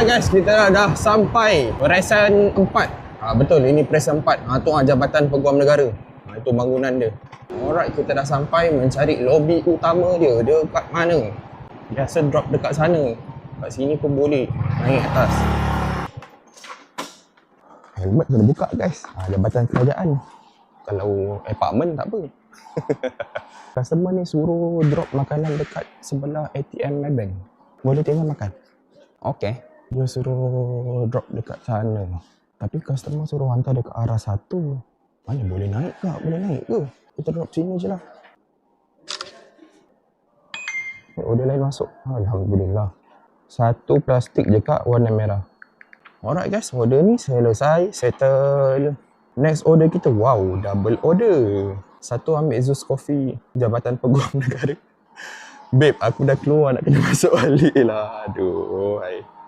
Alright guys, kita dah, dah sampai Peresan 4 ha, Betul, ini Peresan 4 ha, Tu ha, Jabatan Peguam Negara. Ha, Itu bangunan dia. Alright, kita dah sampai mencari lobi utama dia. Dia kat mana? Biasa drop dekat sana. Kat sini pun boleh Naik atas. Helmet kena buka guys. Ha, Jabatan kerajaan. Kalau apartment tak apa. Customer ni suruh drop makanan dekat sebelah ATM Maybank. Boleh tinggal makan? Okay. Dia suruh drop dekat sana. Tapi customer suruh hantar dekat arah satu. Mana boleh naik ke? Boleh naik ke? Kita drop sini je lah. Order lain masuk. Alhamdulillah. Satu plastik je kak warna merah. Alright guys, order ni selesai. Settle. Next order kita, wow, double order. Satu ambil Zeus Coffee, Jabatan Peguam Negara. Babe, aku dah keluar nak kena masuk balik lah. Aduh, hai.